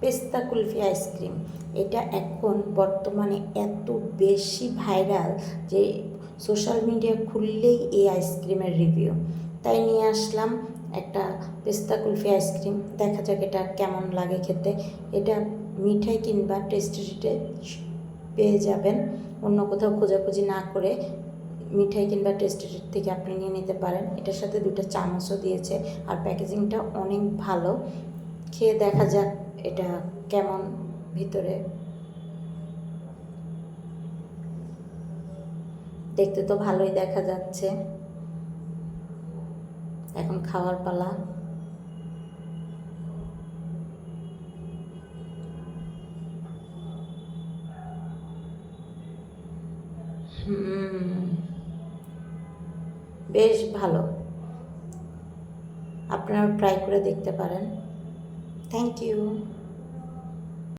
পেস্তা কুলফি আইসক্রিম। এটা এখন বর্তমানে এত বেশি ভাইরাল যে সোশ্যাল মিডিয়া খুললেই এই আইসক্রিমের রিভিউ। তাই নিয়ে আসলাম একটা পেস্তা কুলফি আইসক্রিম। দেখা যাক এটা কেমন লাগে খেতে। এটা মিঠাই কিংবা টেস্টিতে পেয়ে যাবেন। অন্য কোথাও খোঁজাখুঁজি না করে মিঠাই কিংবা টেস্টের থেকে আপনি নিয়ে নিতে পারেন। এটার সাথে দুটো চামচও দিয়েছে। আর প্যাকেজিংটা অনেক ভালো। খেয়ে দেখা যাক এটা কেমন ভিতরে। দেখতে তো ভালোই দেখা যাচ্ছে। এখন খাওয়ার পালা। বেশ ভালো। আপনারা ট্রাই করে দেখতে পারেন। Thank you.